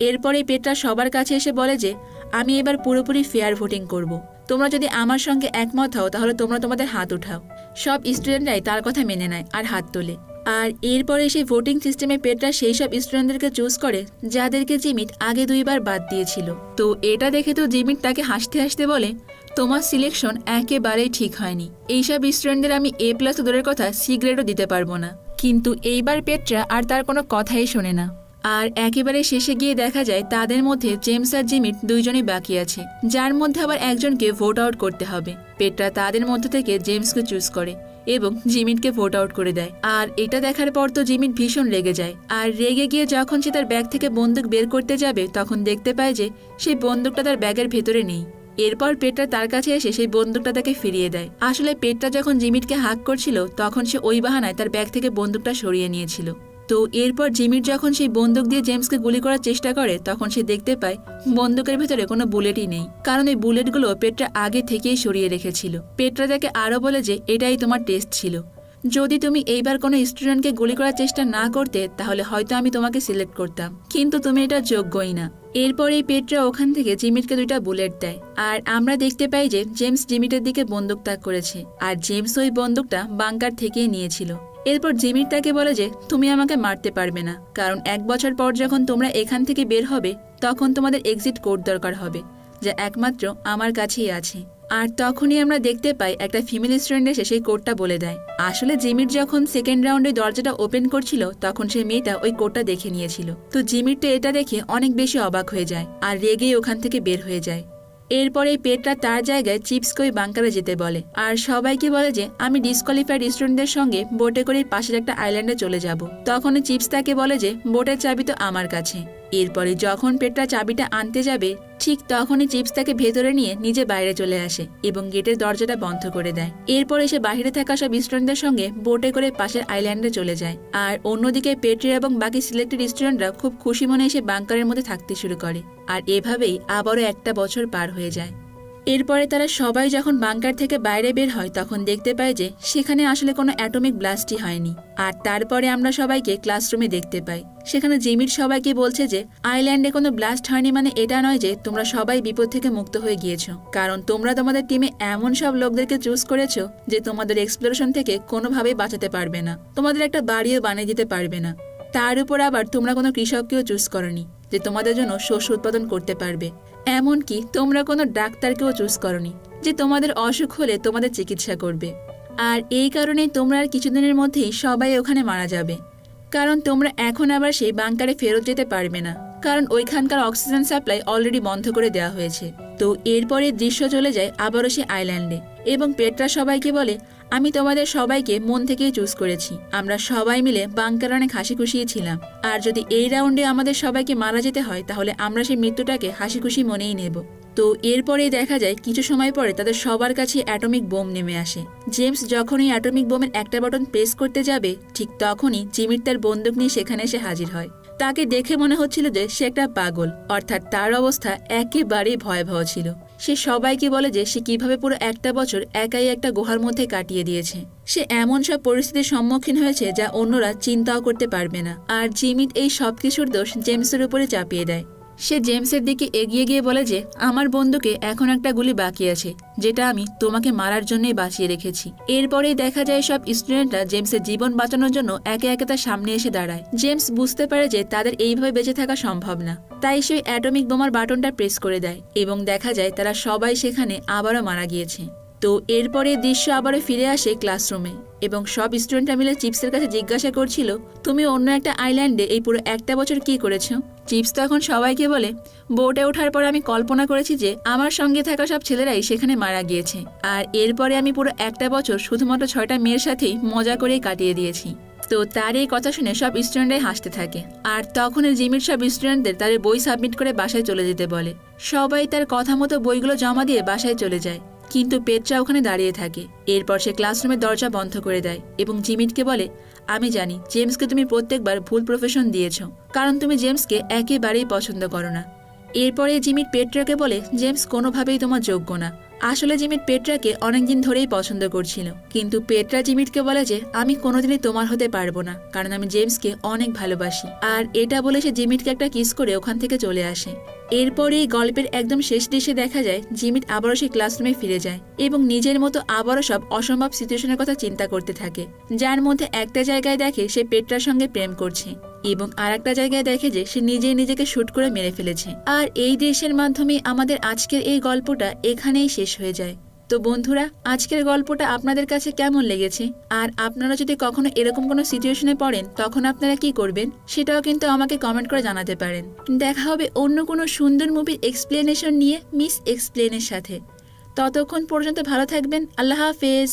এরপরে পেট্রা সবার কাছে এসে বলে যে, আমি এবার পুরোপুরি ফেয়ার ভোটিং করব। তোমরা যদি আমার সঙ্গে একমত হও, তাহলে তোমরা তোমাদের হাত উঠাও। সব স্টুডেন্টরাই তার কথা মেনে নেয় আর হাত তোলে। আর এরপরে সেই ভোটিং সিস্টেমে পেট্রা সেই সব স্টুডেন্টদেরকে চুজ করে, যাদেরকে জিমিট আগে দুইবার বাদ দিয়েছিল। তো এটা দেখে তো জিমিট তাকে হাসতে হাসতে বলে, তোমার সিলেকশন একেবারেই ঠিক হয়নি। এইসব স্টুডেন্টদের আমি এ প্লাস দূরের কথা সি গ্রেডও দিতে পারব না। কিন্তু এইবার পেট্রা আর তার কোনো কথাই শোনে না। আর একেবারে শেষে গিয়ে দেখা যায় তাদের মধ্যে জেমস আর জিমিট দুইজনই বাকি আছে, যার মধ্যে আবার একজনকে ভোট আউট করতে হবে। পেট্রা তাদের মধ্যে থেকে জেমসকে চুজ করে এবং জিমিটকে ভোট আউট করে দেয়। আর এটা দেখার পর তো জিমিট ভীষণ রেগে যায়। আর রেগে গিয়ে যখন সে তার ব্যাগ থেকে বন্দুক বের করতে যাবে, তখন দেখতে পায় যে সেই বন্দুকটা তার ব্যাগের ভেতরে নেই। এরপর পেটটা তার কাছে এসে সেই বন্দুকটা তাকে ফিরিয়ে দেয়। আসলে পেটটা যখন জিমিটকে হাক করছিল, তখন সে ওই বাহানায় তার ব্যাগ থেকে বন্দুকটা সরিয়ে নিয়েছিল। তো এরপর জিমিট যখন সেই বন্দুক দিয়ে জেমসকে গুলি করার চেষ্টা করে, তখন সে দেখতে পায় বন্দুকের ভেতরে কোনো বুলেটই নেই। কারণ এই বুলেটগুলো পেট্রা আগে থেকেই সরিয়ে রেখেছিল। পেট্রা তাকে আরও বলে যে, এটাই তোমার টেস্ট ছিল। যদি তুমি এইবার কোনো স্টুডেন্টকে গুলি করার চেষ্টা না করতে, তাহলে হয়তো আমি তোমাকে সিলেক্ট করতাম। কিন্তু তুমি এটা যোগ্যই না। এরপর এই পেট্রা ওখান থেকে জিমিটকে দুইটা বুলেট দেয়। আর আমরা দেখতে পাই যে, জেমস জিমিটের দিকে বন্দুক তাক করেছে। আর জেমস ওই বন্দুকটা বাংকার থেকেই নিয়েছিল। এরপর জিমির তাকে বলে যে, তুমি আমাকে মারতে পারবে না, কারণ এক বছর পর যখন তোমরা এখান থেকে বের হবে, তখন তোমাদের এক্সিট কোড দরকার হবে, যা একমাত্র আমার কাছেই আছে। আর তখনই আমরা দেখতে পাই একটা ফিমেল স্টুডেন্ট এসে সেই কোডটা বলে দেয়। আসলে জিমির যখন সেকেন্ড রাউন্ডে দরজাটা ওপেন করছিল, তখন সেই মেয়েটা ওই কোডটা দেখে নিয়েছিল। তো জিমির তো এটা দেখে অনেক বেশি অবাক হয়ে যায় আর রেগেই ওখান থেকে বের হয়ে যায়। এরপরে পেটরা তার জায়গায় চিপসকে ওই বাংকারে যেতে বলে। আর সবাইকে বলে যে, আমি ডিসকোয়ালিফাইড স্টুডেন্টদের সঙ্গে বোটে করে পাশের একটা আইল্যান্ডে চলে যাব। তখন চিপস তাকে বলে যে বোটের চাবি তো আমার কাছে। এরপরে যখন পেটরা চাবিটা আনতে যাবে, ঠিক তখনই চিপস তাকে ভেতরে নিয়ে নিজে বাইরে চলে আসে এবং গেটের দরজাটা বন্ধ করে দেয়। এরপরে সে বাহিরে থাকা সব স্টুডেন্টদের সঙ্গে বোটে করে পাশের আইল্যান্ডে চলে যায়। আর অন্যদিকে পেট্রি এবং বাকি সিলেক্টেড স্টুডেন্টরা খুব খুশি মনে এসে বাংকারের মধ্যে থাকতে শুরু করে। আর এভাবেই আবারও একটা বছর পার হয়ে যায়। এরপরে তারা সবাই যখন বাংকার থেকে বাইরে বের হয়, তখন দেখতে পায় যে সেখানে আসলে কোনো অ্যাটমিক ব্লাস্টই হয়নি। আর তারপরে আমরা সবাইকে ক্লাসরুমে দেখতে পাই। সেখানে জিমির সবাইকে বলছে যে, আইল্যান্ডে কোনো ব্লাস্ট হয়নি মানে এটা নয় যে তোমরা সবাই বিপদ থেকে মুক্ত হয়ে গিয়েছো। কারণ তোমরা তোমাদের টিমে এমন সব লোকদেরকে চুজ করেছ যে তোমাদের এক্সপ্লোরেশন থেকে কোনোভাবেই বাঁচাতে পারবে না। তোমাদের একটা বাড়িও বানিয়ে দিতে পারবে না। তার উপর আবার তোমরা কোনো কৃষককেও চুজ করনি যে তোমাদের জন্য শস্য উৎপাদন করতে পারবে। এমনকি তোমরা কোনো ডাক্তারকেও চুজ করনি যে তোমাদের অসুখ হলে তোমাদের চিকিৎসা করবে। আর এই কারণে তোমরা আর কিছুদিনের মধ্যেই সবাই ওখানে মারা যাবে। কারণ তোমরা এখন আবার সেই বাংকারে ফেরত যেতে পারবে না। কারণ ওইখানকার অক্সিজেন সাপ্লাই অলরেডি বন্ধ করে দেওয়া হয়েছে। তো এরপরে দৃশ্য চলে যায় আবারও সে আইল্যান্ডে এবং পেটরা সবাইকে বলে আমি তোমাদের সবাইকে মন থেকেই চুজ করেছি। আমরা সবাই মিলে বাংকার অনেক হাসি খুশিই ছিলাম। আর যদি এই রাউন্ডে আমাদের সবাইকে মারা যেতে হয়, তাহলে আমরা সেই মৃত্যুটাকে হাসি খুশি মনেই নেব। তো এরপরেই দেখা যায়, কিছু সময় পরে তাদের সবার কাছে অ্যাটমিক বোম নেমে আসে। জেমস যখনই অ্যাটমিক বোমের একটা বাটন প্রেস করতে যাবে, ঠিক তখনই জিমির তার বন্দুক নিয়ে সেখানে এসে হাজির হয়। তাকে দেখে মনে হচ্ছিল যে সে একটা পাগল, অর্থাৎ তার অবস্থা একেবারেই ভয়াবহ ছিল। সে সবাইকে বলে যে সে কীভাবে পুরো একটা বছর একাই একটা গুহার মধ্যে কাটিয়ে দিয়েছে। সে এমন সব পরিস্থিতির সম্মুখীন হয়েছে যা অন্যরা চিন্তাও করতে পারবে না। আর জিমিট এই সবকিছুর দোষ জেমসের উপরে চাপিয়ে দেয়। সে জেমসের দিকে এগিয়ে গিয়ে বলে যে, আমার বন্ধুকে এখন একটা গুলি বাকি আছে, যেটা আমি তোমাকে মারার জন্যই বাঁচিয়ে রেখেছি। এরপরেই দেখা যায় সব স্টুডেন্টরা জেমসের জীবন বাঁচানোর জন্য একে একে তার সামনে এসে দাঁড়ায়। জেমস বুঝতে পারে যে তাদের এইভাবে বেঁচে থাকা সম্ভব না, তাই সে অ্যাটমিক বোমার বাটনটা প্রেস করে দেয় এবং দেখা যায় তারা সবাই সেখানে আবারও মারা গিয়েছে। তো এরপরে দৃশ্য আবারও ফিরে আসে ক্লাসরুমে এবং সব স্টুডেন্টরা মিলে চিপসের কাছে জিজ্ঞাসা করছিল, তুমি অন্য একটা আইল্যান্ডে এই পুরো একটা বছর কি করেছ? চিপস তখন সবাইকে বলে, বোটে ওঠার পর আমি কল্পনা করেছি যে আমার সঙ্গে থাকা সব ছেলেরাই সেখানে মারা গিয়েছে আর এরপরে আমি পুরো একটা বছর শুধুমাত্র ছয়টা মেয়ের সাথেই মজা করেই কাটিয়ে দিয়েছি। তো তার এই কথা শুনে সব স্টুডেন্টরাই হাসতে থাকে আর তখন জিমির সব স্টুডেন্টদের তাদের বই সাবমিট করে বাসায় চলে যেতে বলে। সবাই তার কথা মতো বইগুলো জমা দিয়ে বাসায় চলে যায়। কিন্তু পেট্রা ওখানে দাঁড়িয়ে থাকে। এরপর সে ক্লাসরুমের দরজা বন্ধ করে দেয় এবং জিমিটকে বলে, আমি জানি, জেমসকে তুমি প্রত্যেকবার ভুল প্রফেশন দিয়েছ, কারণ তুমি জেমসকে একেবারেই পছন্দ করো না। এরপরে জিমিট পেট্রাকে বলে, জেমস কোনোভাবেই তোমার যোগ্য না। আসলে জিমিট পেট্রাকে অনেকদিন ধরেই পছন্দ করছিল, কিন্তু পেট্রা জিমিটকে বলে যে, আমি কোনোদিনই তোমার হতে পারব না, কারণ আমি জেমসকে অনেক ভালোবাসি। আর এটা বলে সে জিমিটকে একটা কিস করে ওখান থেকে চলে আসে। এরপরে এই গল্পের একদম শেষ দেশে দেখা যায় জিমিট আবারও সে ক্লাসরুমে ফিরে যায় এবং নিজের মতো আবারও সব অসম্ভব সিচুয়েশনের কথা চিন্তা করতে থাকে। যার মধ্যে একটা জায়গায় দেখে সে পেট্রার সঙ্গে প্রেম করছে এবং আর একটা জায়গায় দেখে যে সে নিজেই নিজেকে শুট করে মেরে ফেলেছে। আর এই দৃশ্যের মাধ্যমে আমাদের আজকের এই গল্পটা এখানেই শেষ হয়ে যায়। তো বন্ধুরা, আজকের গল্পটা আপনাদের কাছে কেমন লেগেছে? আর আপনারা যদি কখনো এরকম কোনো সিচুয়েশনে পড়েন, তখন আপনারা কি করবেন? সেটাও কিন্তু আমাকে কমেন্ট করে জানাতে পারেন। দেখা হবে অন্য কোনো সুন্দর মুভির এক্সপ্লেনেশন নিয়ে মিস এক্সপ্লেনের সাথে। ততক্ষণ পর্যন্ত ভালো থাকবেন, আল্লাহ হাফেজ।